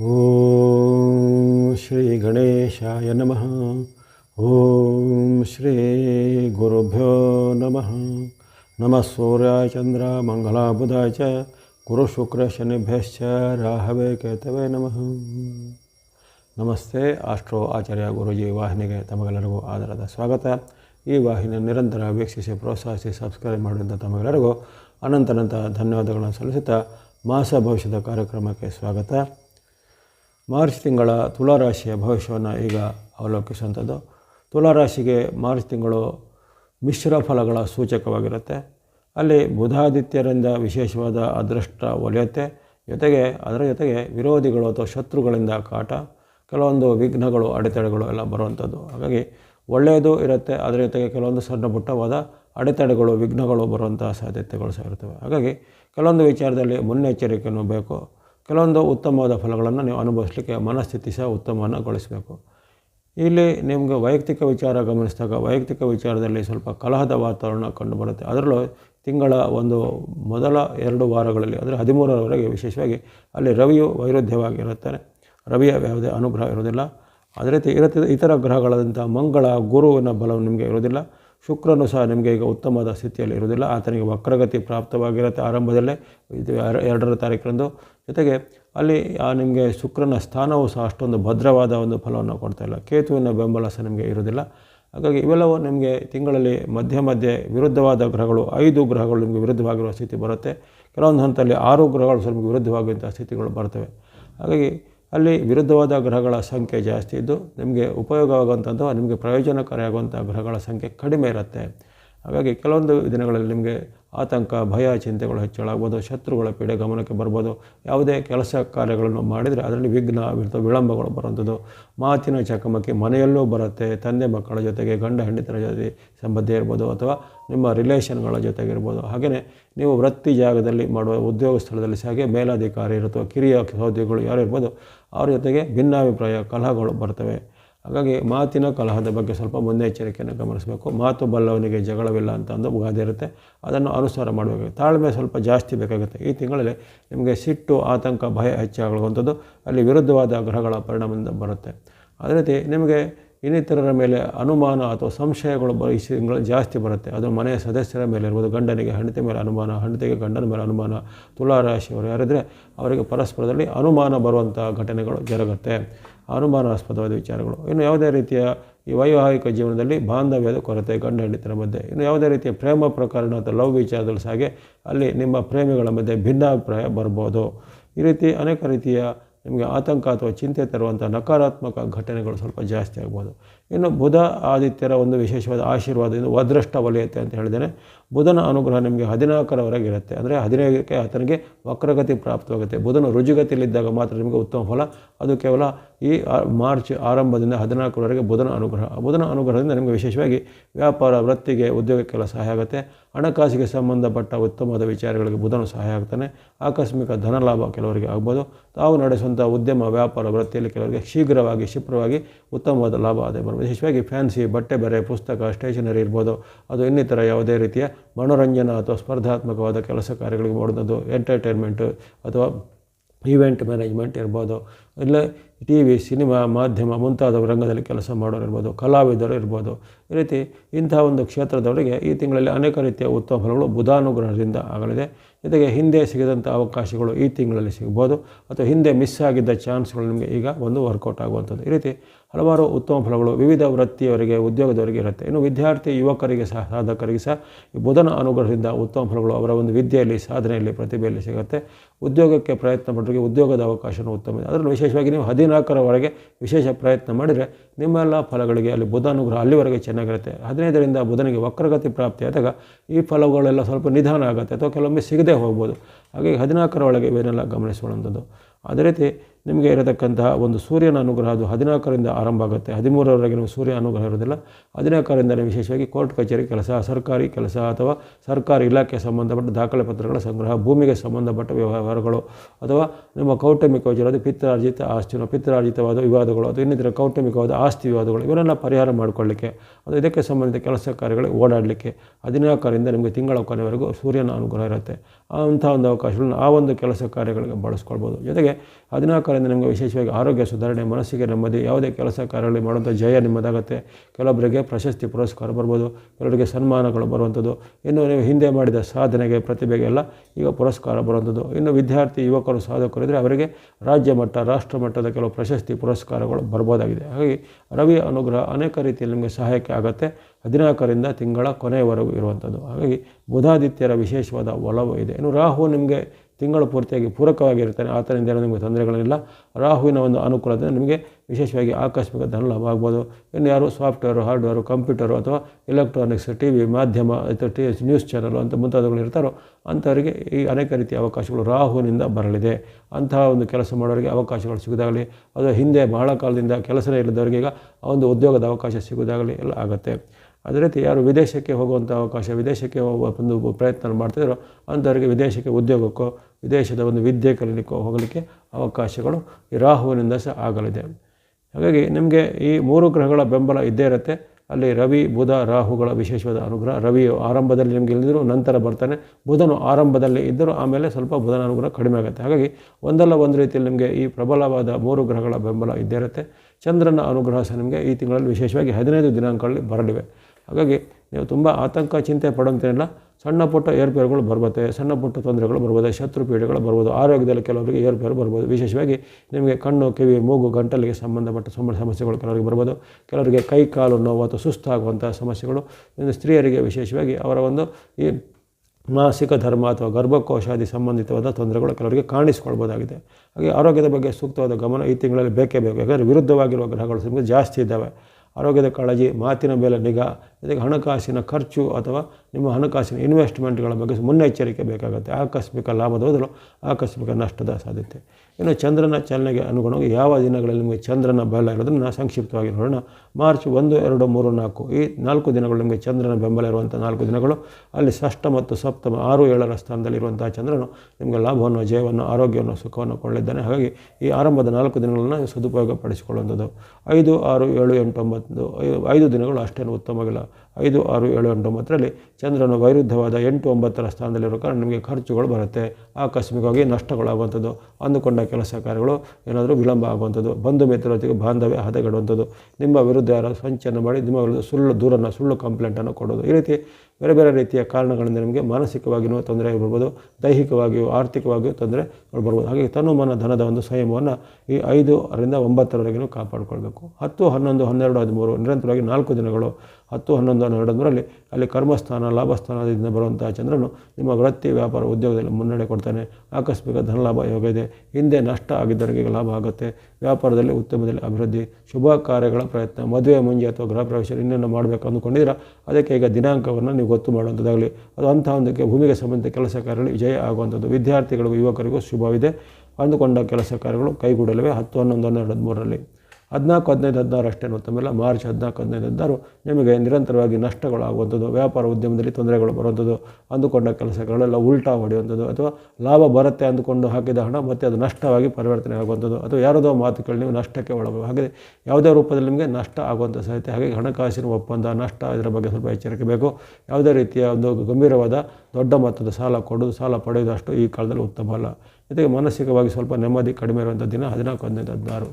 ಓಂ ಶ್ರೀ ಗಣೇಶಾಯ ನಮಃ. ಓಂ ಶ್ರೀ ಗುರುಭ್ಯೋ ನಮಃ. ನಮಃ ಸೂರ್ಯ ಚಂದ್ರ ಮಂಗಲ ಚ ಗುರು ಶುಕ್ರ ಶನಿಭ್ಯಶ್ಚ ರಾಹವೇ ಕೇತವೇ ನಮಃ. ನಮಸ್ತೆ ಆಸ್ಟ್ರೋ ಆಚಾರ್ಯ ಗುರುಜಿ ವಾಹಿನಿಗೆ ತಮಗೆಲ್ಲರಿಗೂ ಆಧಾರದ ಸ್ವಾಗತ. ಈ ವಾಹಿನಿಯ ನಿರಂತರ ವೀಕ್ಷಿಸಿ ಪ್ರೋತ್ಸಾಹಿಸಿ ಸಬ್ಸ್ಕ್ರೈಬ್ ಮಾಡಿದಂಥ ತಮಗೆಲ್ಲರಿಗೂ ಅನಂತನಂತ ಧನ್ಯವಾದಗಳನ್ನು ಸಲ್ಲಿಸುತ್ತಾ ಮಾಸ ಭವಿಷ್ಯದ ಕಾರ್ಯಕ್ರಮಕ್ಕೆ ಸ್ವಾಗತ. ಮಾರ್ಚ್ ತಿಂಗಳ ತುಲಾರಾಶಿಯ ಭವಿಷ್ಯವನ್ನು ಈಗ ಅವಲೋಕಿಸುವಂಥದ್ದು. ತುಲಾರಾಶಿಗೆ ಮಾರ್ಚ್ ತಿಂಗಳು ಮಿಶ್ರ ಫಲಗಳ ಸೂಚಕವಾಗಿರುತ್ತೆ. ಅಲ್ಲಿ ಬುಧಾದಿತ್ಯರಿಂದ ವಿಶೇಷವಾದ ಅದೃಷ್ಟ ಒಲಿಯುತ್ತೆ. ಜೊತೆಗೆ ಅದರ ಜೊತೆಗೆ ವಿರೋಧಿಗಳು ಅಥವಾ ಶತ್ರುಗಳಿಂದ ಕಾಟ, ಕೆಲವೊಂದು ವಿಘ್ನಗಳು, ಅಡೆತಡೆಗಳು ಎಲ್ಲ ಬರುವಂಥದ್ದು. ಹಾಗಾಗಿ ಒಳ್ಳೆಯದು ಇರುತ್ತೆ, ಅದರ ಜೊತೆಗೆ ಕೆಲವೊಂದು ಸಣ್ಣ ಪುಟ್ಟವಾದ ಅಡೆತಡೆಗಳು, ವಿಘ್ನಗಳು ಬರುವಂಥ ಸಾಧ್ಯತೆಗಳು ಸಹ ಇರ್ತವೆ. ಹಾಗಾಗಿ ಕೆಲವೊಂದು ವಿಚಾರದಲ್ಲಿ ಮುನ್ನೆಚ್ಚರಿಕೆಯೂ ಬೇಕು. ಕೆಲವೊಂದು ಉತ್ತಮವಾದ ಫಲಗಳನ್ನು ನೀವು ಅನುಭವಿಸಲಿಕ್ಕೆ ಮನಸ್ಥಿತಿ ಸಹ ಉತ್ತಮವನ್ನುಗೊಳಿಸಬೇಕು. ಇಲ್ಲಿ ನಿಮಗೆ ವೈಯಕ್ತಿಕ ವಿಚಾರ ಗಮನಿಸಿದಾಗ ವೈಯಕ್ತಿಕ ವಿಚಾರದಲ್ಲಿ ಸ್ವಲ್ಪ ಕಲಹದ ವಾತಾವರಣ ಕಂಡುಬರುತ್ತೆ ಅದರಲ್ಲೂ ತಿಂಗಳ ಒಂದು ಮೊದಲ ಎರಡು ವಾರಗಳಲ್ಲಿ, ಅಂದರೆ ಹದಿಮೂರರವರೆಗೆ ವಿಶೇಷವಾಗಿ ಅಲ್ಲಿ ರವಿಯು ವೈರುಧ್ಯವಾಗಿರುತ್ತಾನೆ. ರವಿಯ ಯಾವುದೇ ಅನುಗ್ರಹ ಇರೋದಿಲ್ಲ ಅದೇ ರೀತಿ ಇರುತ್ತೆ ಇತರ ಗ್ರಹಗಳಾದಂಥ ಮಂಗಳ, ಗುರುವಿನ ಬಲವು ನಿಮಗೆ ಇರೋದಿಲ್ಲ ಶುಕ್ರನು ಸಹ ನಿಮಗೆ ಈಗ ಉತ್ತಮವಾದ ಸ್ಥಿತಿಯಲ್ಲಿ ಇರುವುದಿಲ್ಲ. ಆತನಿಗೆ ವಕ್ರಗತಿ ಪ್ರಾಪ್ತವಾಗಿರುತ್ತೆ. ಆರಂಭದಲ್ಲೇ ಇದು ಎರ- ಎರಡರ ತಾರೀಕರಂದು ಜೊತೆಗೆ ಅಲ್ಲಿ ನಿಮಗೆ ಶುಕ್ರನ ಸ್ಥಾನವು ಸಹ ಅಷ್ಟೊಂದು ಭದ್ರವಾದ ಒಂದು ಫಲವನ್ನು ಕೊಡ್ತಾ ಇಲ್ಲ. ಕೇತುವಿನ ಬೆಂಬಲ ಸಹ ನಿಮಗೆ ಇರೋದಿಲ್ಲ ಹಾಗಾಗಿ ಇವೆಲ್ಲವೂ ನಿಮಗೆ ತಿಂಗಳಲ್ಲಿ ಮಧ್ಯೆ ಮಧ್ಯೆ ವಿರುದ್ಧವಾದ ಗ್ರಹಗಳು, ಐದು ಗ್ರಹಗಳು ನಿಮಗೆ ವಿರುದ್ಧವಾಗಿರುವ ಸ್ಥಿತಿ ಬರುತ್ತೆ. ಕೆಲವೊಂದು ಹಂತದಲ್ಲಿ ಆರು ಗ್ರಹಗಳು ನಿಮಗೆ ವಿರುದ್ಧವಾಗುವಂಥ ಸ್ಥಿತಿಗಳು ಬರ್ತವೆ. ಹಾಗಾಗಿ ಅಲ್ಲಿ ವಿರುದ್ಧವಾದ ಗ್ರಹಗಳ ಸಂಖ್ಯೆ ಜಾಸ್ತಿ ಇದ್ದು, ನಿಮಗೆ ಉಪಯೋಗವಾಗುವಂಥದ್ದು, ನಿಮಗೆ ಪ್ರಯೋಜನಕಾರಿಯಾಗುವಂಥ ಗ್ರಹಗಳ ಸಂಖ್ಯೆ ಕಡಿಮೆ ಇರುತ್ತೆ. ಹಾಗಾಗಿ ಕೆಲವೊಂದು ದಿನಗಳಲ್ಲಿ ನಿಮಗೆ ಆತಂಕ, ಭಯ, ಚಿಂತೆಗಳು ಹೆಚ್ಚಳಾಗ್ಬೋದು ಶತ್ರುಗಳ ಪೀಡೆ ಗಮನಕ್ಕೆ ಬರ್ಬೋದು. ಯಾವುದೇ ಕೆಲಸ ಕಾರ್ಯಗಳನ್ನು ಮಾಡಿದರೆ ಅದರಲ್ಲಿ ವಿಘ್ನ ಅಥವಾ ವಿಳಂಬಗಳು ಬರುವಂಥದ್ದು. ಮಾತಿನ ಚಕಮಕಿ ಮನೆಯಲ್ಲೂ ಬರುತ್ತೆ. ತಂದೆ ಮಕ್ಕಳ ಜೊತೆಗೆ ಗಂಡ ಹೆಂಡತಿರ ಜೊತೆ ಸಂಬಂಧ ಇರ್ಬೋದು ಅಥವಾ ನಿಮ್ಮ ರಿಲೇಷನ್ಗಳ ಜೊತೆಗೆ ಇರ್ಬೋದು. ಹಾಗೆಯೇ ನೀವು ವೃತ್ತಿ ಜಾಗದಲ್ಲಿ ಮಾಡುವ ಉದ್ಯೋಗ ಸ್ಥಳದಲ್ಲಿ ಹಾಗೆ ಮೇಲಾಧಿಕಾರಿ ಅಥವಾ ಕಿರಿಯ ಸಹೋದ್ಯೋಗಿಗಳು ಯಾರು ಇರ್ಬೋದು, ಅವ್ರ ಜೊತೆಗೆ ಭಿನ್ನಾಭಿಪ್ರಾಯ, ಕಲಹಗಳು ಬರ್ತವೆ. ಹಾಗಾಗಿ ಮಾತಿನ ಕಲಹದ ಬಗ್ಗೆ ಸ್ವಲ್ಪ ಮುನ್ನೆಚ್ಚರಿಕೆಯನ್ನು ಗಮನಿಸಬೇಕು. ಮಾತು ಬಲ್ಲವನಿಗೆ ಜಗಳವಿಲ್ಲ ಅಂತ ಅಂದು ಉಗಾದಿ ಇರುತ್ತೆ. ಅದನ್ನು ಅನುಸಾರ ಮಾಡಬೇಕು ತಾಳ್ಮೆ ಸ್ವಲ್ಪ ಜಾಸ್ತಿ ಬೇಕಾಗುತ್ತೆ. ಈ ತಿಂಗಳಲ್ಲಿ ನಿಮಗೆ ಸಿಟ್ಟು, ಆತಂಕ, ಭಯ ಹೆಚ್ಚಾಗುವಂಥದ್ದು ಅಲ್ಲಿ ವಿರುದ್ಧವಾದ ಗ್ರಹಗಳ ಪರಿಣಾಮದಿಂದ ಬರುತ್ತೆ. ಅದೇ ರೀತಿ ನಿಮಗೆ ಇನ್ನಿತರರ ಮೇಲೆ ಅನುಮಾನ ಅಥವಾ ಸಂಶಯಗಳು ಬ ಜಾಸ್ತಿ ಬರುತ್ತೆ. ಅದು ಮನೆಯ ಸದಸ್ಯರ ಮೇಲೆ ಇರ್ಬೋದು, ಗಂಡನಿಗೆ ಹೆಂಡತಿ ಮೇಲೆ ಅನುಮಾನ, ಹೆಂಡತಿಗೆ ಗಂಡನ ಮೇಲೆ ಅನುಮಾನ, ತುಲಾರಾಶಿಯವರು ಯಾರಿದ್ರೆ ಅವರಿಗೆ ಪರಸ್ಪರದಲ್ಲಿ ಅನುಮಾನ ಬರುವಂಥ ಘಟನೆಗಳು ಜರುಗುತ್ತೆ. ಅನುಮಾನಾಸ್ಪದವಾದ ವಿಚಾರಗಳು. ಇನ್ನು ಯಾವುದೇ ರೀತಿಯ ಈ ವೈವಾಹಿಕ ಜೀವನದಲ್ಲಿ ಬಾಂಧವ್ಯದ ಕೊರತೆ, ಗಂಡ ಹೆಂಡತಿರ ಮಧ್ಯೆ. ಇನ್ನು ಯಾವುದೇ ರೀತಿಯ ಪ್ರೇಮ ಪ್ರಕರಣ ಅಥವಾ ಲವ್ ವಿಚಾರದಲ್ಲಿ ಹಾಗೆ ಅಲ್ಲಿ ನಿಮ್ಮ ಪ್ರೇಮಿಗಳ ಮಧ್ಯೆ ಭಿನ್ನಾಭಿಪ್ರಾಯ ಬರ್ಬೋದು. ಈ ರೀತಿ ಅನೇಕ ರೀತಿಯ ನಿಮಗೆ ಆತಂಕ ಅಥವಾ ಚಿಂತೆ ತರುವಂಥ ನಕಾರಾತ್ಮಕ ಘಟನೆಗಳು ಸ್ವಲ್ಪ ಜಾಸ್ತಿ ಆಗ್ಬೋದು. ಇನ್ನು ಬುಧ ಆದಿತ್ಯರ ಒಂದು ವಿಶೇಷವಾದ ಆಶೀರ್ವಾದ ಇದು ಅದೃಷ್ಟ ವಲಯತೆ ಅಂತ ಹೇಳಿದ್ದೇನೆ. ಬುಧನ ಅನುಗ್ರಹ ನಿಮಗೆ ಹದಿನಾಲ್ಕರವರೆಗೆ ಇರುತ್ತೆ ಅಂದರೆ ಹದಿನೈದಕ್ಕೆ ಆತನಿಗೆ ವಕ್ರಗತಿ ಪ್ರಾಪ್ತವಾಗುತ್ತೆ. ಬುಧನ ರುಜುಗತಿಯಲ್ಲಿದ್ದಾಗ ಮಾತ್ರ ನಿಮಗೆ ಉತ್ತಮ ಫಲ. ಅದು ಕೇವಲ ಈ ಮಾರ್ಚ್ ಆರಂಭದಿಂದ ಹದಿನಾಲ್ಕರವರೆಗೆ ಬುಧನ ಅನುಗ್ರಹ. ಬುಧನ ಅನುಗ್ರಹದಿಂದ ನಿಮಗೆ ವಿಶೇಷವಾಗಿ ವ್ಯಾಪಾರ, ವೃತ್ತಿಗೆ ಉದ್ಯೋಗಕ್ಕೆಲ್ಲ ಸಹಾಯ ಆಗುತ್ತೆ. ಹಣಕಾಸಿಗೆ ಸಂಬಂಧಪಟ್ಟ ಉತ್ತಮವಾದ ವಿಚಾರಗಳಿಗೆ ಬುಧನ ಸಹಾಯ ಆಗ್ತಾನೆ. ಆಕಸ್ಮಿಕ ಧನ ಲಾಭ ಕೆಲವರಿಗೆ ಆಗ್ಬೋದು. ತಾವು ನಡೆಸುವಂಥ ಉದ್ಯಮ, ವ್ಯಾಪಾರ, ವೃತ್ತಿಯಲ್ಲಿ ಕೆಲವರಿಗೆ ಶೀಘ್ರವಾಗಿ, ಕ್ಷಿಪ್ರವಾಗಿ ಉತ್ತಮವಾದ ಲಾಭ ಅದೇ ಬರ್ಬೋದು. ವಿಶೇಷವಾಗಿ ಫ್ಯಾನ್ಸಿ ಬಟ್ಟೆ ಬರೆ ಪುಸ್ತಕ ಸ್ಟೇಷನರಿ ಇರ್ಬೋದು, ಅದು ಇನ್ನಿತರ ಯಾವುದೇ ರೀತಿಯ ಮನೋರಂಜನಾ ಅಥವಾ ಸ್ಪರ್ಧಾತ್ಮಕವಾದ ಕೆಲಸ ಕಾರ್ಯಗಳಿಗೆ ಮಾಡೋದು ಎಂಟರ್ಟೈನ್ಮೆಂಟು ಅಥವಾ ಈವೆಂಟ್ ಮ್ಯಾನೇಜ್ಮೆಂಟ್ ಇರ್ಬೋದು. ಇಲ್ಲ ಟಿ ವಿ ಸಿನಿಮಾ ಮಾಧ್ಯಮ ಮುಂತಾದ ರಂಗದಲ್ಲಿ ಕೆಲಸ ಮಾಡೋರು ಇರ್ಬೋದು, ಕಲಾವಿದರು ಇರ್ಬೋದು. ಈ ರೀತಿ ಇಂಥ ಒಂದು ಕ್ಷೇತ್ರದವರಿಗೆ ಈ ತಿಂಗಳಲ್ಲಿ ಅನೇಕ ರೀತಿಯ ಉತ್ತಮ ಫಲಗಳು ಬುಧಾನುಗ್ರಹದಿಂದ ಆಗಲಿದೆ. ಜೊತೆಗೆ ಹಿಂದೆ ಸಿಗದಂಥ ಅವಕಾಶಗಳು ಈ ತಿಂಗಳಲ್ಲಿ ಸಿಗ್ಬೋದು, ಅಥವಾ ಹಿಂದೆ ಮಿಸ್ ಆಗಿದ್ದ ಚಾನ್ಸ್ಗಳು ನಿಮಗೆ ಈಗ ಒಂದು ವರ್ಕೌಟ್ ಆಗುವಂಥದ್ದು. ಈ ರೀತಿ ಹಲವಾರು ಉತ್ತಮ ಫಲಗಳು ವಿವಿಧ ವೃತ್ತಿಯವರಿಗೆ, ಉದ್ಯೋಗದವರಿಗೆ ಇರುತ್ತೆ. ಇನ್ನು ವಿದ್ಯಾರ್ಥಿ, ಯುವಕರಿಗೆ ಸಹ, ಸಾಧಕರಿಗೆ ಸಹ ಈ ಬುಧನ ಅನುಗ್ರಹದಿಂದ ಉತ್ತಮ ಫಲಗಳು ಅವರ ಒಂದು ವಿದ್ಯೆಯಲ್ಲಿ, ಸಾಧನೆಯಲ್ಲಿ, ಪ್ರತಿಭೆಯಲ್ಲಿ ಸಿಗುತ್ತೆ. ಉದ್ಯೋಗಕ್ಕೆ ಪ್ರಯತ್ನ ಪಟ್ಟರಿಗೆ ಉದ್ಯೋಗದ ಅವಕಾಶವೂ ಉತ್ತಮ ಅದರಲ್ಲಿ ವಿಶೇಷವಾಗಿ ನೀವು ಹದಿನಾಲ್ಕರವರೆಗೆ ವಿಶೇಷ ಪ್ರಯತ್ನ ಮಾಡಿದರೆ ನಿಮ್ಮೆಲ್ಲ ಫಲಗಳಿಗೆ ಅಲ್ಲಿ ಬುಧ ಅನುಗ್ರಹ ಅಲ್ಲಿವರೆಗೆ ಚೆನ್ನಾಗಿರುತ್ತೆ. ಹದಿನೈದರಿಂದ ಬುಧನಿಗೆ ವಕ್ರಗತಿ ಪ್ರಾಪ್ತಿಯಾದಾಗ ಈ ಫಲಗಳೆಲ್ಲ ಸ್ವಲ್ಪ ನಿಧಾನ ಆಗುತ್ತೆ ಅಥವಾ ಕೆಲವೊಮ್ಮೆ ಸಿಗದೇ ಹೋಗ್ಬೋದು. ಹಾಗಾಗಿ ಹದಿನಾಲ್ಕರ ಒಳಗೆ ಇವನ್ನೆಲ್ಲ ಗಮನಿಸುವಂಥದ್ದು. ಅದೇ ರೀತಿ ನಿಮಗೆ ಇರತಕ್ಕಂತಹ ಒಂದು ಸೂರ್ಯನ ಅನುಗ್ರಹ ಅದು ಹದಿನಾಲ್ಕರಿಂದ ಆರಂಭ ಆಗುತ್ತೆ. ಹದಿಮೂರರವರೆಗೆ ನಿಮಗೆ ಸೂರ್ಯ ಅನುಗ್ರಹ ಇರೋದಿಲ್ಲ. ಹದಿನಾಲ್ಕರಿಂದಲೇ ವಿಶೇಷವಾಗಿ ಕೋರ್ಟ್ ಕಚೇರಿ ಕೆಲಸ, ಸರ್ಕಾರಿ ಕೆಲಸ ಅಥವಾ ಸರ್ಕಾರಿ ಇಲಾಖೆ ಸಂಬಂಧಪಟ್ಟ ದಾಖಲೆ ಪತ್ರಗಳ ಸಂಗ್ರಹ, ಭೂಮಿಗೆ ಸಂಬಂಧಪಟ್ಟ ವ್ಯವಹಾರಗಳು ಅಥವಾ ನಿಮ್ಮ ಕೌಟುಂಬಿಕ ವಿಚಾರ ಪಿತ್ರಾರ್ಜಿತ ಆಸ್ತಿನ, ಪಿತ್ರಾರ್ಜಿತವಾದ ವಿವಾದಗಳು ಅಥವಾ ಇನ್ನಿತರ ಕೌಟುಂಬಿಕವಾದ ಆಸ್ತಿ ವಿವಾದಗಳು ಇವನ್ನೆಲ್ಲ ಪರಿಹಾರ ಮಾಡಿಕೊಳ್ಳಿಕ್ಕೆ, ಅದು ಇದಕ್ಕೆ ಸಂಬಂಧಿತ ಕೆಲಸ ಕಾರ್ಯಗಳಿಗೆ ಓಡಾಡಲಿಕ್ಕೆ ಹದಿನಾಲ್ಕರಿಂದ ನಿಮಗೆ ತಿಂಗಳ ಕೊನೆವರೆಗೂ ಸೂರ್ಯನ ಅನುಗ್ರಹ ಇರುತ್ತೆ. ಅಂಥ ಒಂದು ಅವಕಾಶಗಳನ್ನು ಆ ಒಂದು ಕೆಲಸ ಕಾರ್ಯಗಳಿಗೆ ಬಳಸ್ಕೊಳ್ಬೋದು. ಜೊತೆಗೆ ಹದಿನಾಲ್ಕರಿಂದ ನಿಮಗೆ ವಿಶೇಷವಾಗಿ ಆರೋಗ್ಯ ಸುಧಾರಣೆ, ಮನಸ್ಸಿಗೆ ನೆಮ್ಮದಿ, ಯಾವುದೇ ಕೆಲಸ ಕಾರ್ಯಗಳಲ್ಲಿ ಮಾಡುವಂಥ ಜಯ ನಿಮ್ಮದಾಗುತ್ತೆ. ಕೆಲವೊಬ್ಬರಿಗೆ ಪ್ರಶಸ್ತಿ ಪುರಸ್ಕಾರ ಬರ್ಬೋದು, ಕೆಲವರಿಗೆ ಸನ್ಮಾನಗಳು ಬರುವಂಥದ್ದು. ಇನ್ನು ನೀವು ಹಿಂದೆ ಮಾಡಿದ ಸಾಧನೆಗೆ ಪ್ರತಿಭೆಗೆ ಎಲ್ಲ ಈಗ ಪುರಸ್ಕಾರ ಬರುವಂಥದ್ದು. ಇನ್ನು ವಿದ್ಯಾರ್ಥಿ, ಯುವಕರು, ಸಾಧಕರು ಇದ್ದರೆ ಅವರಿಗೆ ರಾಜ್ಯ ಮಟ್ಟ, ರಾಷ್ಟ್ರ ಮಟ್ಟದ ಕೆಲವು ಪ್ರಶಸ್ತಿ ಪುರಸ್ಕಾರಗಳು ಬರ್ಬೋದಾಗಿದೆ. ಹಾಗಾಗಿ ರವಿ ಅನುಗ್ರಹ ಅನೇಕ ರೀತಿಯಲ್ಲಿ ನಿಮಗೆ ಸಹಾಯಕ್ಕೆ ಆಗುತ್ತೆ. ಹದಿನಾಲ್ಕರಿಂದ ತಿಂಗಳ ಕೊನೆಯವರೆಗೂ ಇರುವಂಥದ್ದು. ಹಾಗಾಗಿ ಬುಧಾದಿತ್ಯರ ವಿಶೇಷವಾದ ಒಲವು ಇದೆ. ಇನ್ನು ರಾಹು ನಿಮಗೆ ತಿಂಗಳು ಪೂರ್ತಿಯಾಗಿ ಪೂರಕವಾಗಿರ್ತಾನೆ ಆತನಿಂದ ಏನೂ ನಿಮಗೆ ತೊಂದರೆಗಳಿಲ್ಲ ರಾಹುವಿನ ಒಂದು ಅನುಕೂಲತೆ ನಿಮಗೆ ವಿಶೇಷವಾಗಿ ಆಕಸ್ಮಿಕ ಧನಲಾಭ ಆಗ್ಬೋದು. ಇನ್ನು ಯಾರು ಸಾಫ್ಟ್ವೇರು, ಹಾರ್ಡ್ವೇರು, ಕಂಪ್ಯೂಟರು ಅಥವಾ ಎಲೆಕ್ಟ್ರಾನಿಕ್ಸ್ ಟಿ ವಿ ಮಾಧ್ಯಮ, ಅಥವಾ ಟಿ ನ್ಯೂಸ್ ಚಾನಲು ಅಂತ ಮುಂತಾದವುಗಳು ಇರ್ತಾರೋ ಅಂಥವರಿಗೆ ಈ ಅನೇಕ ರೀತಿಯ ಅವಕಾಶಗಳು ರಾಹುವಿನಿಂದ ಬರಲಿದೆ. ಅಂತಹ ಒಂದು ಕೆಲಸ ಮಾಡೋರಿಗೆ ಅವಕಾಶಗಳು ಸಿಗೋದಾಗಲಿ. ಅದು ಹಿಂದೆ ಬಹಳ ಕಾಲದಿಂದ ಕೆಲಸನೇ ಇಲ್ಲದವರಿಗೆ ಈಗ ಒಂದು ಉದ್ಯೋಗದ ಅವಕಾಶ ಸಿಗೋದಾಗಲಿ ಎಲ್ಲ ಆಗುತ್ತೆ. ಅದೇ ರೀತಿ ಯಾರು ವಿದೇಶಕ್ಕೆ ಹೋಗುವಂಥ ಅವಕಾಶ, ವಿದೇಶಕ್ಕೆ ಹೋಗುವ ಒಂದು ಪ್ರಯತ್ನ ಮಾಡ್ತಿದ್ರು ಅಂಥವರಿಗೆ ವಿದೇಶಕ್ಕೆ ಉದ್ಯೋಗಕ್ಕೋ, ವಿದೇಶದ ಒಂದು ವಿದ್ಯೆ ಕಲೀಲಿಕ್ಕೋ ಹೋಗಲಿಕ್ಕೆ ಅವಕಾಶಗಳು ಈ ರಾಹುವಿನಿಂದ ಸಹ ಆಗಲಿದೆ. ಹಾಗಾಗಿ ನಿಮಗೆ ಈ ಮೂರು ಗ್ರಹಗಳ ಬೆಂಬಲ ಇದ್ದೇ ಇರುತ್ತೆ. ಅಲ್ಲಿ ರವಿ, ಬುಧ, ರಾಹುಗಳ ವಿಶೇಷವಾದ ಅನುಗ್ರಹ. ರವಿಯು ಆರಂಭದಲ್ಲಿ ನಿಮಗೆ ಇಲ್ಲದಿದ್ದರೂ ನಂತರ ಬರ್ತಾನೆ. ಬುಧನು ಆರಂಭದಲ್ಲಿ ಇದ್ದರೂ ಆಮೇಲೆ ಸ್ವಲ್ಪ ಬುಧನ ಅನುಗ್ರಹ ಕಡಿಮೆ ಆಗುತ್ತೆ. ಹಾಗಾಗಿ ಒಂದಲ್ಲ ಒಂದು ರೀತಿಯಲ್ಲಿ ನಿಮಗೆ ಈ ಪ್ರಬಲವಾದ ಮೂರು ಗ್ರಹಗಳ ಬೆಂಬಲ ಇದ್ದೇ ಇರುತ್ತೆ. ಚಂದ್ರನ ಅನುಗ್ರಹ ಸಹ ನಿಮಗೆ ಈ ತಿಂಗಳಲ್ಲಿ ವಿಶೇಷವಾಗಿ ಹದಿನೈದು ದಿನಾಂಕಗಳಲ್ಲಿ ಬರಲಿವೆ. ಹಾಗಾಗಿ ನೀವು ತುಂಬ ಆತಂಕ, ಚಿಂತೆ ಪಡೋಂತೇನಿಲ್ಲ ಸಣ್ಣ ಪುಟ್ಟ ಏರ್ಪೇರುಗಳು ಬರ್ಬೋದು, ಸಣ್ಣ ಪುಟ್ಟ ತೊಂದರೆಗಳು ಬರ್ಬೋದು, ಶತ್ರು ಪೀಡೆಗಳು ಬರ್ಬೋದು, ಆರೋಗ್ಯದಲ್ಲಿ ಕೆಲವರಿಗೆ ಏರ್ಪೇರು ಬರ್ಬೋದು. ವಿಶೇಷವಾಗಿ ನಿಮಗೆ ಕಣ್ಣು, ಕಿವಿ, ಮೂಗು, ಗಂಟಲಿಗೆ ಸಂಬಂಧಪಟ್ಟ ಸಮ, ಸಮಸ್ಯೆಗಳು ಕೆಲವರಿಗೆ ಬರ್ಬೋದು. ಕೆಲವರಿಗೆ ಕೈ, ಕಾಲು ನೋವು ಅಥವಾ ಸುಸ್ತಾಗುವಂಥ ಸಮಸ್ಯೆಗಳು. ಇನ್ನು ಸ್ತ್ರೀಯರಿಗೆ ವಿಶೇಷವಾಗಿ ಅವರ ಒಂದು ಈ ಮಾನಸಿಕ ಧರ್ಮ ಅಥವಾ ಗರ್ಭಕೋಶಾದಿ ಸಂಬಂಧಿತವಾದ ತೊಂದರೆಗಳು ಕೆಲವರಿಗೆ ಕಾಣಿಸ್ಕೊಳ್ಬೋದಾಗಿದೆ. ಹಾಗೆ ಆರೋಗ್ಯದ ಬಗ್ಗೆ ಸೂಕ್ತವಾದ ಗಮನ ಈ ತಿಂಗಳಲ್ಲಿ ಬೇಕೇ ಬೇಕು. ಯಾಕಂದರೆ ವಿರುದ್ಧವಾಗಿರುವ ಗ್ರಹಗಳು ನಿಮಗೆ ಜಾಸ್ತಿ ಇದ್ದಾವೆ. ಆರೋಗ್ಯದ ಕಾಳಜಿ, ಮಾತಿನ ಮೇಲೆ ನಿಗಾ, ಜೊತೆಗೆ ಹಣಕಾಸಿನ ಖರ್ಚು ಅಥವಾ ನಿಮ್ಮ ಹಣಕಾಸಿನ ಇನ್ವೆಸ್ಟ್ಮೆಂಟ್ಗಳ ಬಗ್ಗೆ ಮುನ್ನೆಚ್ಚರಿಕೆ ಬೇಕಾಗುತ್ತೆ. ಆಕಸ್ಮಿಕ ಲಾಭದ ಬದಲು ಆಕಸ್ಮಿಕ ನಷ್ಟದ ಸಾಧ್ಯತೆ. ಇನ್ನು ಚಂದ್ರನ ಚಲನೆಗೆ ಅನುಗುಣವಾಗಿ ಯಾವ ದಿನಗಳಲ್ಲಿ ನಿಮಗೆ ಚಂದ್ರನ ಬಲ ಇರೋದನ್ನು ಸಂಕ್ಷಿಪ್ತವಾಗಿ ನೋಡೋಣ. ಮಾರ್ಚ್ ಒಂದು, ಎರಡು, ಮೂರು, ನಾಲ್ಕು. ಈ ನಾಲ್ಕು ದಿನಗಳು ನಿಮಗೆ ಚಂದ್ರನ ಬೆಂಬಲ ಇರುವಂಥ ನಾಲ್ಕು ದಿನಗಳು. ಅಲ್ಲಿ ಷಷ್ಠ ಮತ್ತು ಸಪ್ತಮ, ಆರು, ಏಳರ ಸ್ಥಾನದಲ್ಲಿರುವಂಥ ಚಂದ್ರನು ನಿಮಗೆ ಲಾಭವನ್ನು, ಜಯವನ್ನು, ಆರೋಗ್ಯವನ್ನು, ಸುಖವನ್ನು ಕೊಳ್ಳಿದ್ದಾನೆ ಹಾಗಾಗಿ ಈ ಆರಂಭದ ನಾಲ್ಕು ದಿನಗಳನ್ನು ಸದುಪಯೋಗ ಪಡಿಸಿಕೊಳ್ಳುವಂಥದ್ದು ಐದು, ಆರು, ಏಳು, ಎಂಟು, ಒಂಬತ್ತು. ಐ- ಐದು ದಿನಗಳು ಅಷ್ಟೇನು ಉತ್ತಮವಾಗಿಲ್ಲ. ಐದು, ಆರು, ಏಳು ಎಂಟು ಒಂಬತ್ತರಲ್ಲಿ ಚಂದ್ರನು ವೈರುದ್ಧವಾದ ಎಂಟು, ಒಂಬತ್ತರ ಸ್ಥಾನದಲ್ಲಿರೋ ಕಾರಣ ನಿಮಗೆ ಖರ್ಚುಗಳು ಬರುತ್ತೆ. ಆಕಸ್ಮಿಕವಾಗಿ ನಷ್ಟಗಳಾಗುವಂಥದ್ದು. ಅಂದುಕೊಂಡ ಕೆಲಸ ಕಾರ್ಯಗಳು ಏನಾದರೂ ವಿಳಂಬ ಆಗುವಂಥದ್ದು. ಬಂಧು ಮಿತ್ರರೊತ್ತಿಗೆ ಬಾಂಧವ್ಯ ಹದಗೆಡುವಂಥದ್ದು. ನಿಮ್ಮ ವಿರುದ್ಧ ಯಾರು ಸಂಚನ್ನು ಮಾಡಿ ನಿಮ್ಮ ವಿರುದ್ಧ ಸುಳ್ಳು ದೂರನ್ನು, ಸುಳ್ಳು ಕಂಪ್ಲೇಂಟನ್ನು ಕೊಡೋದು. ಈ ರೀತಿ ಬೇರೆ ಬೇರೆ ರೀತಿಯ ಕಾರಣಗಳಿಂದ ನಿಮಗೆ ಮಾನಸಿಕವಾಗಿಯೂ ತೊಂದರೆ ಬರ್ಬೋದು ದೈಹಿಕವಾಗಿಯೂ, ಆರ್ಥಿಕವಾಗಿಯೂ ತೊಂದರೆ ಬರ್ಬೋದು ಹಾಗೆ ತನು ಮನ ಧನದ ಒಂದು ಸಂಯಮವನ್ನು ಈ ಐದರಿಂದ ಒಂಬತ್ತರವರೆಗೂ ಕಾಪಾಡಿಕೊಳ್ಬೇಕು. ಹತ್ತು, ಹನ್ನೊಂದು, ಹನ್ನೆರಡು, ಹದಿಮೂರು, ನಿರಂತರವಾಗಿ ನಾಲ್ಕು ದಿನಗಳು ಹತ್ತು ಹನ್ನೊಂದು ಹನ್ನೆರಡು ಹದಿಮೂರರಲ್ಲಿ ಅಲ್ಲಿ ಕರ್ಮಸ್ಥಾನ, ಲಾಭಸ್ಥಾನದಿಂದ ಬರುವಂತಹ ಚಂದ್ರನು ನಿಮ್ಮ ವೃತ್ತಿ ವ್ಯಾಪಾರ ಉದ್ಯೋಗದಲ್ಲಿ ಮುನ್ನಡೆ ಕೊಡ್ತಾನೆ. ಆಕಸ್ಮಿಕ ಧನಲಾಭ ಯೋಗ ಇದೆ ಹಿಂದೆ ನಷ್ಟ ಆಗಿದ್ದವರಿಗೆ ಲಾಭ ಆಗುತ್ತೆ. ವ್ಯಾಪಾರದಲ್ಲಿ ಉತ್ತಮದಲ್ಲಿ ಅಭಿವೃದ್ಧಿ. ಶುಭ ಕಾರ್ಯಗಳ ಪ್ರಯತ್ನ. ಮದುವೆ ಮುಂಜೆ ಅಥವಾ ಗೃಹ ಪ್ರವೇಶ ಇನ್ನೇನು ಮಾಡಬೇಕು ಅಂದುಕೊಂಡಿದ್ರೆ ಅದಕ್ಕೆ ಈಗ ದಿನಾಂಕವನ್ನು ನೀವು ಗೊತ್ತು ಮಾಡುವಂಥದ್ದಾಗಲಿ. ಅದು ಅಂತಹ ಒಂದಕ್ಕೆ ಭೂಮಿಗೆ ಸಂಬಂಧಿತ ಕೆಲಸ ಕಾರ್ಯಗಳು ವಿಜಯ ಆಗುವಂಥದ್ದು. ವಿದ್ಯಾರ್ಥಿಗಳಿಗೂ, ಯುವಕರಿಗೂ ಶುಭವಿದೆ. ಅಂದುಕೊಂಡ ಕೆಲಸ ಕಾರ್ಯಗಳು ಕೈಗೂಡಲಿವೆ. ಹತ್ತು ಹನ್ನೊಂದು ಹನ್ನೆರಡು ಹದಿಮೂರರಲ್ಲಿ ಹದಿನಾಲ್ಕು, ಹದಿನೈದು, ಹದಿನಾರು ಅಷ್ಟೇನು ಉತ್ತಮಿಲ್ಲ ಮಾರ್ಚ್ ಹದಿನಾಲ್ಕು, ಹದಿನೈದು, ಹದಿನಾರು ನಿಮಗೆ ನಿರಂತರವಾಗಿ ನಷ್ಟಗಳಾಗುವಂಥದ್ದು, ವ್ಯಾಪಾರ ಉದ್ಯಮದಲ್ಲಿ ತೊಂದರೆಗಳು ಬರುವಂಥದ್ದು, ಅಂದುಕೊಂಡ ಕೆಲಸಗಳೆಲ್ಲ ಉಲ್ಟಾ ಹೊಡೆಯುವಂಥದ್ದು, ಅಥವಾ ಲಾಭ ಬರುತ್ತೆ ಅಂದುಕೊಂಡು ಹಾಕಿದ ಹಣ ಮತ್ತೆ ಅದು ನಷ್ಟವಾಗಿ ಪರಿವರ್ತನೆ ಆಗುವಂಥದ್ದು, ಅಥವಾ ಯಾರದೋ ಮಾತುಗಳು ನೀವು ನಷ್ಟಕ್ಕೆ ಒಳಗ ಹಾಗೆ ಯಾವುದೇ ರೂಪದಲ್ಲಿ ನಿಮಗೆ ನಷ್ಟ ಆಗುವಂಥ ಸಾಧ್ಯತೆ ಹಾಗೆ ಹಣಕಾಸಿನ ಒಪ್ಪಂದ, ನಷ್ಟ ಇದರ ಬಗ್ಗೆ ಸ್ವಲ್ಪ ಎಚ್ಚರಿಕೆ ಬೇಕು. ಯಾವುದೇ ರೀತಿಯ ಒಂದು ಗಂಭೀರವಾದ ದೊಡ್ಡ ಮೊತ್ತದ ಸಾಲ ಕೊಡೋದು, ಸಾಲ ಪಡೆಯೋದು ಅಷ್ಟು ಈ ಕಾಲದಲ್ಲಿ ಉತ್ತಮ ಅಲ್ಲ. ಜೊತೆಗೆ ಮಾನಸಿಕವಾಗಿ ಸ್ವಲ್ಪ ನೆಮ್ಮದಿ ಕಡಿಮೆ ಇರುವಂಥ ದಿನ ಹದಿನಾಲ್ಕು, ಹದಿನೈದು, ಹದಿನಾರು.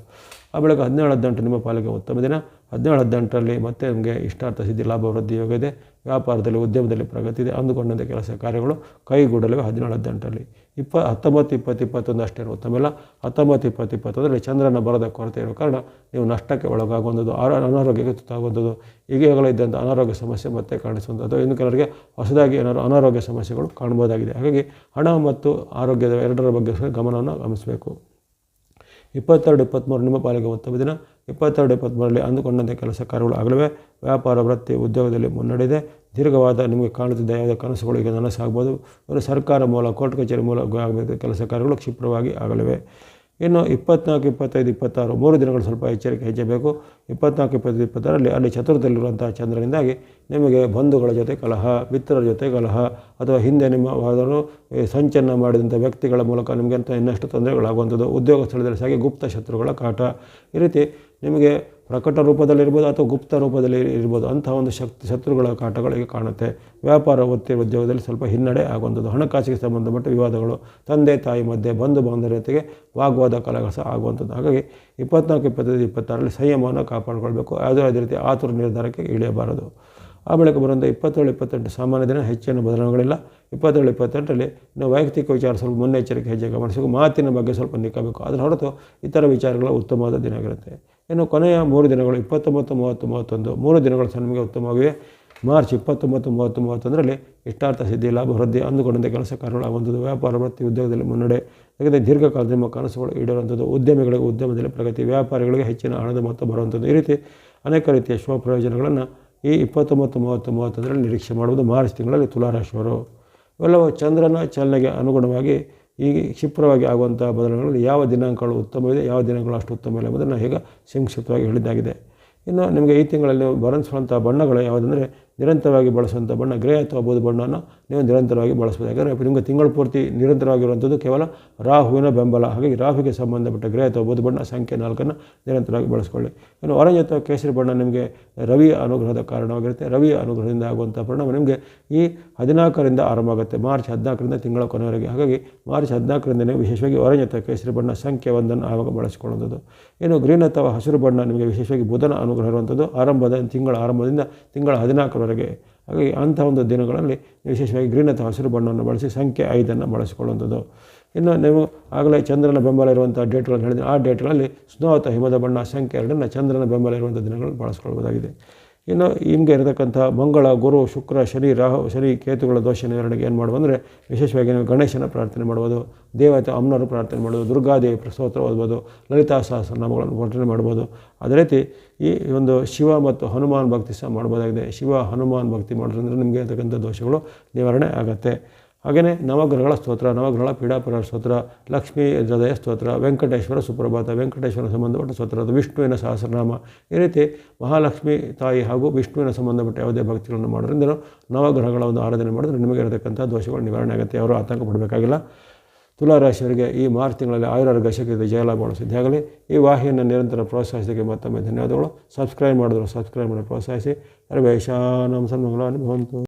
ಆ ಬೆಳಗ್ಗೆ ಹದಿನೇಳು ಹದಿನೆಂಟು ನಿಮ್ಮ ಪಾಲಿಗೆ ಉತ್ತಮ ದಿನ. ಹದಿನೇಳು ಹದಿನೆಂಟರಲ್ಲಿ ಮತ್ತೆ ನಿಮಗೆ ಇಷ್ಟಾರ್ಥ ಸಿದ್ಧಿ, ಲಾಭ, ವೃದ್ಧಿ ಯೋಗ ಇದೆ. ವ್ಯಾಪಾರದಲ್ಲಿ, ಉದ್ಯಮದಲ್ಲಿ ಪ್ರಗತಿ ಇದೆ. ಅಂದುಕೊಂಡಂಥ ಕೆಲಸ ಕಾರ್ಯಗಳು ಕೈಗೂಡಲಿವೆ ಹದಿನೇಳು ಹದಿನೆಂಟರಲ್ಲಿ. ಇಪ್ಪ, ಹತ್ತೊಂಬತ್ತು ಇಪ್ಪತ್ತು ಇಪ್ಪತ್ತೊಂದು ಅಷ್ಟೇನು ಉತ್ತಮಿಲ್ಲ ಹತ್ತೊಂಬತ್ತು ಇಪ್ಪತ್ತು ಇಪ್ಪತ್ತೊಂದರಲ್ಲಿ ಚಂದ್ರನ ಬರದ ಕೊರತೆ ಇರೋ ಕಾರಣ ನೀವು ನಷ್ಟಕ್ಕೆ ಒಳಗಾಗುವಂಥದ್ದು, ಆರ, ಅನಾರೋಗ್ಯಕ್ಕೆ ತುತ್ತಾಗುವಂಥದ್ದು. ಈಗಾಗಲೇ ಇದ್ದಂಥ ಅನಾರೋಗ್ಯ ಸಮಸ್ಯೆ ಮತ್ತೆ ಕಾಣಿಸುವಂಥದ್ದು. ಇನ್ನು ಕೆಲವರಿಗೆ ಹೊಸದಾಗಿ ಏನಾದರೂ ಅನಾರೋಗ್ಯ ಸಮಸ್ಯೆಗಳು ಕಾಣ್ಬೋದಾಗಿದೆ. ಹಾಗಾಗಿ ಹಣ ಮತ್ತು ಆರೋಗ್ಯದ ಎರಡರ ಬಗ್ಗೆ ಗಮನವನ್ನು ಗಮನಿಸಬೇಕು. ಇಪ್ಪತ್ತೆರಡು, ಇಪ್ಪತ್ತ್ಮೂರು ನಿಮ್ಮ ಪಾಲಿಗೆ ಉತ್ತಮ ದಿನ ಇಪ್ಪತ್ತೆರಡು, ಇಪ್ಪತ್ತ್ಮೂರರಲ್ಲಿ ಅಂದುಕೊಂಡಂತೆ ಕೆಲಸ ಕಾರ್ಯಗಳು ಆಗಲಿವೆ. ವ್ಯಾಪಾರ, ವೃತ್ತಿ, ಉದ್ಯೋಗದಲ್ಲಿ ಮುನ್ನಡೆದೆ ದೀರ್ಘವಾದ ನಿಮಗೆ ಕಾಣುತ್ತಿದ್ದ ಯಾವುದೇ ಕನಸುಗಳು ಈಗ ನನಸಾಗ್ಬೋದು ಇವರು ಸರ್ಕಾರ ಮೂಲ, ಕೋರ್ಟ್ ಕಚೇರಿ ಮೂಲಕ ಆಗಬೇಕು. ಕೆಲಸ ಕಾರ್ಯಗಳು ಕ್ಷಿಪ್ರವಾಗಿ ಆಗಲಿವೆ. ಇನ್ನು ಇಪ್ಪತ್ನಾಲ್ಕು, ಇಪ್ಪತ್ತೈದು, ಇಪ್ಪತ್ತಾರು, ಮೂರು ದಿನಗಳು ಸ್ವಲ್ಪ ಎಚ್ಚರಿಕೆ ಹೆಚ್ಚಬೇಕು. ಬೇಕು ಇಪ್ಪತ್ನಾಲ್ಕು, ಇಪ್ಪತ್ತೈದು ಇಪ್ಪತ್ತಾರಲ್ಲಿ ಅಲ್ಲಿ ಚತುರದಲ್ಲಿರುವಂಥ ಚಂದ್ರನಿಂದಾಗಿ ನಿಮಗೆ ಬಂಧುಗಳ ಜೊತೆ ಕಲಹ, ಮಿತ್ರರ ಜೊತೆ ಕಲಹ, ಅಥವಾ ಹಿಂದೆ ನಿಮ್ಮ ಸಂಚನ ಸಂಚನ್ನು ಮಾಡಿದಂಥ ವ್ಯಕ್ತಿಗಳ ಮೂಲಕ ನಿಮಗೆ ಇನ್ನಷ್ಟು ತೊಂದರೆಗಳಾಗುವಂಥದ್ದು, ಉದ್ಯೋಗ ಸ್ಥಳದಲ್ಲಿ ಸಾಗಿ ಗುಪ್ತ ಶತ್ರುಗಳ ಕಾಟ. ಈ ರೀತಿ ನಿಮಗೆ ಪ್ರಕಟ ರೂಪದಲ್ಲಿರ್ಬೋದು ಅಥವಾ ಗುಪ್ತ ರೂಪದಲ್ಲಿ ಇರ್ಬೋದು ಅಂತಹ ಒಂದು ಶಕ್ತಿ ಶತ್ರುಗಳ ಕಾಟಗಳಿಗೆ ಕಾಣುತ್ತೆ. ವ್ಯಾಪಾರ ವೃತ್ತಿ ಉದ್ಯೋಗದಲ್ಲಿ ಸ್ವಲ್ಪ ಹಿನ್ನಡೆ ಆಗುವಂಥದ್ದು. ಹಣಕಾಸಿಗೆ ಸಂಬಂಧಪಟ್ಟ ವಿವಾದಗಳು, ತಂದೆ ತಾಯಿ ಮಧ್ಯೆ ಬಂಧು ಬಾಂಧವ್ಯ ಜೊತೆಗೆ ವಾಗ್ವಾದ ಕಲಗಸ ಆಗುವಂಥದ್ದು. ಹಾಗಾಗಿ ಇಪ್ಪತ್ನಾಲ್ಕು, ಇಪ್ಪತ್ತೈದು, ಇಪ್ಪತ್ತಾರರಲ್ಲಿ ಸಂಯಮವನ್ನು ಕಾಪಾಡಿಕೊಳ್ಬೇಕು. ಯಾವುದೇ ಯಾವುದೇ ರೀತಿ ಆತುರ ನಿರ್ಧಾರಕ್ಕೆ ಇಳಿಯಬಾರದು. ಆ ಬಳಿಕ ಬರುವಂಥ ಇಪ್ಪತ್ತೇಳು, ಇಪ್ಪತ್ತೆಂಟು ಸಾಮಾನ್ಯ ದಿನ ಹೆಚ್ಚಿನ ಬದಲಾವಣೆಗಳಿಲ್ಲ. ಇಪ್ಪತ್ತೇಳು, ಇಪ್ಪತ್ತೆಂಟರಲ್ಲಿ ನಾವು ವೈಯಕ್ತಿಕ ವಿಚಾರ ಸ್ವಲ್ಪ ಮುನ್ನೆಚ್ಚರಿಕೆ ಹೆಜ್ಜೆ ಗಮನಿಸಬೇಕು ಮಾತಿನ ಬಗ್ಗೆ ಸ್ವಲ್ಪ ನಿಕ್ಕಬೇಕು. ಅದರ ಹೊರತು ಇತರ ವಿಚಾರಗಳ ಉತ್ತಮವಾದ ದಿನ ಆಗಿರುತ್ತೆ ಇನ್ನು ಕೊನೆಯ ಮೂರು ದಿನಗಳು ಇಪ್ಪತ್ತೊಂಬತ್ತು, ಮೂವತ್ತು, ಮೂವತ್ತೊಂದು ಮೂರು ದಿನಗಳು ಸಹ ನಿಮಗೆ ಉತ್ತಮವಾಗಿವೆ. ಮಾರ್ಚ್ ಇಪ್ಪತ್ತೊಂಬತ್ತು, ಮೂವತ್ತು, ಮೂವತ್ತೊಂದರಲ್ಲಿ ಇಷ್ಟಾರ್ಥ ಸಿದ್ಧಿ, ಲಾಭ, ವೃದ್ಧಿ ಅಂದುಕೊಂಡಂತೆ ಕೆಲಸ ಕಾರ್ಯಗಳಾಗುವಂಥದ್ದು ವ್ಯಾಪಾರ, ವೃತ್ತಿ, ಉದ್ಯೋಗದಲ್ಲಿ ಮುನ್ನಡೆ ಯಾಕೆಂದರೆ ದೀರ್ಘಕಾಲದ ನಿಮ್ಮ ಕನಸುಗಳು ಈಡೇರುವಂಥದ್ದು, ಉದ್ಯಮಿಗಳಿಗೆ ಉದ್ಯಮದಲ್ಲಿ ಪ್ರಗತಿ, ವ್ಯಾಪಾರಿಗಳಿಗೆ ಹೆಚ್ಚಿನ ಹಣದ ಮೊತ್ತ ಬರುವಂಥದ್ದು. ಈ ರೀತಿ ಅನೇಕ ರೀತಿಯ ಶುಭ ಪ್ರಯೋಜನಗಳನ್ನು ಈ ಇಪ್ಪತ್ತೊಂಬತ್ತು ಮೂವತ್ತು ಮೂವತ್ತೊಂದರಲ್ಲಿ ನಿರೀಕ್ಷೆ ಮಾಡುವುದು ಮಾರ್ಚ್ ತಿಂಗಳಲ್ಲಿ ತುಲಾರಾಶಿಯವರು. ಇವೆಲ್ಲವೂ ಚಂದ್ರನ ಚಲನೆಗೆ ಅನುಗುಣವಾಗಿ ಈ ಕ್ಷಿಪ್ರವಾಗಿ ಆಗುವಂಥ ಬದಲಾವಣೆಗಳು ಯಾವ ದಿನಾಂಕಗಳು ಉತ್ತಮವಿದೆ, ಯಾವ ದಿನಾಂಕಗಳು ಅಷ್ಟು ಉತ್ತಮ ಇಲ್ಲ ಎಂಬುದನ್ನು ಈಗ ಸಂಕ್ಷಿಪ್ತವಾಗಿ ಹೇಳಿದ್ದಾಗಿದೆ. ಇನ್ನು ನಿಮಗೆ ಈ ತಿಂಗಳಲ್ಲಿ ಬಳಸುವಂಥ ಬಣ್ಣಗಳು ಯಾವುದಂದರೆ ನಿರಂತರವಾಗಿ ಬಳಸುವಂಥ ಬಣ್ಣ, ಗ್ರೇ ಅಥವಾ ಬೂದು ಬಣ್ಣನ ನೀವು ನಿರಂತರವಾಗಿ ಬಳಸ್ಬೋದು. ಯಾಕಂದರೆ ನಿಮಗೆ ತಿಂಗಳ ಪೂರ್ತಿ ನಿರಂತರವಾಗಿರುವಂಥದ್ದು ಕೇವಲ ರಾಹುವಿನ ಬೆಂಬಲ. ಹಾಗಾಗಿ ರಾಹುಗೆ ಸಂಬಂಧಪಟ್ಟ ಗ್ರೇ ಅಥವಾ ಬೂದು ಬಣ್ಣ ಸಂಖ್ಯೆ ನಾಲ್ಕನ್ನು ನಿರಂತರವಾಗಿ ಬಳಸ್ಕೊಳ್ಳಿ. ಇನ್ನು ಆರೆಂಜ್ ಅಥವಾ ಕೇಸರಿ ಬಣ್ಣ ನಿಮಗೆ ರವಿಯ ಅನುಗ್ರಹದ ಕಾರಣವಾಗಿರುತ್ತೆ. ರವಿಯ ಅನುಗ್ರಹದಿಂದ ಆಗುವಂಥ ಪರಿಣಾಮ ನಿಮಗೆ ಈ ಹದಿನಾಲ್ಕರಿಂದ ಆರಂಭ ಆಗುತ್ತೆ ಮಾರ್ಚ್ ಹದಿನಾಲ್ಕರಿಂದ ತಿಂಗಳ ಕೊನೆವರೆಗೆ. ಹಾಗಾಗಿ ಮಾರ್ಚ್ ಹದಿನಾಲ್ಕರಿಂದ ನೀವು ವಿಶೇಷವಾಗಿ ಆರೆಂಜ್ ಅಥವಾ ಕೇಸರಿ ಬಣ್ಣ ಸಂಖ್ಯೆ ಒಂದನ್ನು ಆವಾಗ ಬಳಸಿಕೊಳ್ಳುವಂಥದ್ದು. ಇನ್ನು ಗ್ರೀನ್ ಅಥವಾ ಹಸಿರು ಬಣ್ಣ ನಿಮಗೆ ವಿಶೇಷವಾಗಿ ಬುಧನ ಅನುಗ್ರಹ ಇರುವಂಥದ್ದು. ಆರಂಭದ ತಿಂಗಳ ಆರಂಭದಿಂದ ತಿಂಗಳ ಹದಿನಾಲ್ಕರವರೆಗೆ ಹಾಗಾಗಿ ಅಂಥ ಒಂದು ದಿನಗಳಲ್ಲಿ ವಿಶೇಷವಾಗಿ ಗ್ರೀನ್ ಅಥವಾ ಹಸಿರು ಬಣ್ಣವನ್ನು ಬಳಸಿ ಸಂಖ್ಯೆ ಐದನ್ನು ಬಳಸಿಕೊಳ್ಳುವಂಥದ್ದು. ಇನ್ನು ನೀವು ಆಗಲೇ ಚಂದ್ರನ ಬೆಂಬಲ ಇರುವಂಥ ಡೇಟ್ಗಳನ್ನು ಹೇಳಿದ್ರೆ ಆ ಡೇಟ್ಗಳಲ್ಲಿ ಸ್ನೋ ಅಥವಾ ಹಿಮದ ಬಣ್ಣ ಸಂಖ್ಯೆ ಎರಡನ್ನು ಚಂದ್ರನ ಬೆಂಬಲ ಇರುವಂಥ ದಿನಗಳನ್ನು ಬಳಸ್ಕೊಳ್ಬೋದಾಗಿದೆ ಇನ್ನು ಹಿಂಗೆ ಇರತಕ್ಕಂಥ ಮಂಗಳ, ಗುರು, ಶುಕ್ರ, ಶನಿ, ರಾಹು, ಶನಿ, ಕೇತುಗಳ ದೋಷ ನಿವಾರಣೆಗೆ ಏನು ಮಾಡುವ ಅಂದರೆ ವಿಶೇಷವಾಗಿ ನೀವು ಗಣೇಶನ ಪ್ರಾರ್ಥನೆ ಮಾಡ್ಬೋದು ದೇವತೆ ಅಮ್ಮನವರು ಪ್ರಾರ್ಥನೆ ಮಾಡ್ಬೋದು ದುರ್ಗಾದೇವಿ ಪ್ರಸೋತ್ರ ಓದ್ಬೋದು, ಲಲಿತಾ ಸಹಸ್ರನಾಮಗಳನ್ನು ವರ್ಣನೆ ಮಾಡ್ಬೋದು. ಅದೇ ರೀತಿ ಈ ಒಂದು ಶಿವ ಮತ್ತು ಹನುಮಾನ್ ಭಕ್ತಿ ಸಹ ಮಾಡ್ಬೋದಾಗಿದೆ. ಶಿವ, ಹನುಮಾನ್ ಭಕ್ತಿ ಮಾಡೋದ್ರಿಂದ ನಿಮಗೆ ಇರತಕ್ಕಂಥ ದೋಷಗಳು ನಿವಾರಣೆ ಆಗುತ್ತೆ. ಹಾಗೆಯೇ ನವಗ್ರಹಗಳ ಸ್ತೋತ್ರ, ನವಗ್ರಹಗಳ ಪೀಡಾಪುರ ಸ್ತೋತ್ರ, ಲಕ್ಷ್ಮೀ ಹೃದಯ ಸ್ತೋತ್ರ, ವೆಂಕಟೇಶ್ವರ ಸುಪ್ರಭಾತ, ವೆಂಕಟೇಶ್ವರ ಸಂಬಂಧಪಟ್ಟ ಸ್ತೋತ್ರ, ಅದು ವಿಷ್ಣುವಿನ ಸಹಸ್ರನಾಮ. ಈ ರೀತಿ ಮಹಾಲಕ್ಷ್ಮಿ ತಾಯಿ ಹಾಗೂ ವಿಷ್ಣುವಿನ ಸಂಬಂಧಪಟ್ಟ ಯಾವುದೇ ಭಕ್ತಿಗಳನ್ನು ಮಾಡೋದ್ರಿಂದ ನವಗ್ರಹಗಳ ಒಂದು ಆರಾಧನೆ ಮಾಡಿದ್ರೆ ನಿಮಗೆ ಇರತಕ್ಕಂಥ ದೋಷಗಳು ನಿವಾರಣೆ ಆಗುತ್ತೆ ಅವರು ಆತಂಕ ಪಡಬೇಕಾಗಿಲ್ಲ. ತುಲಾರಾಶಿಯವರಿಗೆ ಈ ಮಾರ್ಚ್ ತಿಂಗಳಲ್ಲಿ ಆಯುರಾರೋಗ್ಯ ಶಕ್ತಿ ಜಯಲಾಭಗಳು ಆಗಲಿ ಈ ವಾಹಿನಿಯನ್ನು ನಿರಂತರ ಪ್ರೋತ್ಸಾಹಿಸಿದಕ್ಕೆ ಮತ್ತೊಮ್ಮೆ ಧನ್ಯವಾದಗಳು. ಸಬ್ಸ್ಕ್ರೈಬ್ ಮಾಡಿದ್ರು ಸಬ್ಸ್ಕ್ರೈಬ್ ಮಾಡಿ ಪ್ರೋತ್ಸಾಹಿಸಿ. ಸರ್ವೇಶಾನಂ ಸನ್ಮಂಗಲಾನಿ ಭವಂತು.